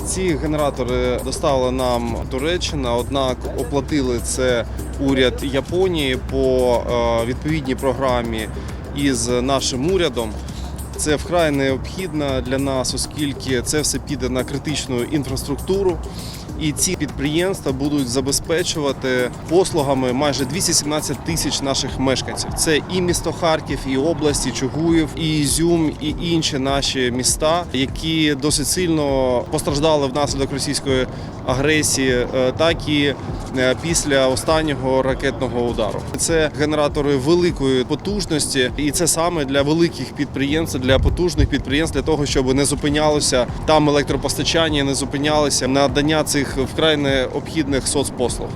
Ці генератори доставила нам Туреччина, однак оплатили це уряд Японії по е, відповідній програмі із нашим урядом. Це вкрай необхідно для нас, оскільки це все піде на критичну інфраструктуру. І ці підприємства будуть забезпечувати послугами майже 217 тисяч наших мешканців. Це і місто Харків, і область, і Чугуїв, і Ізюм, і інші наші міста, які досить сильно постраждали внаслідок російської агресії, е, так і е, після останнього ракетного удару. Це генератори великої потужності, і це саме для великих підприємств, для потужних підприємств, для того, щоб не зупинялося там електропостачання, не зупинялося надання цих вкрай необхідних соцпослуг.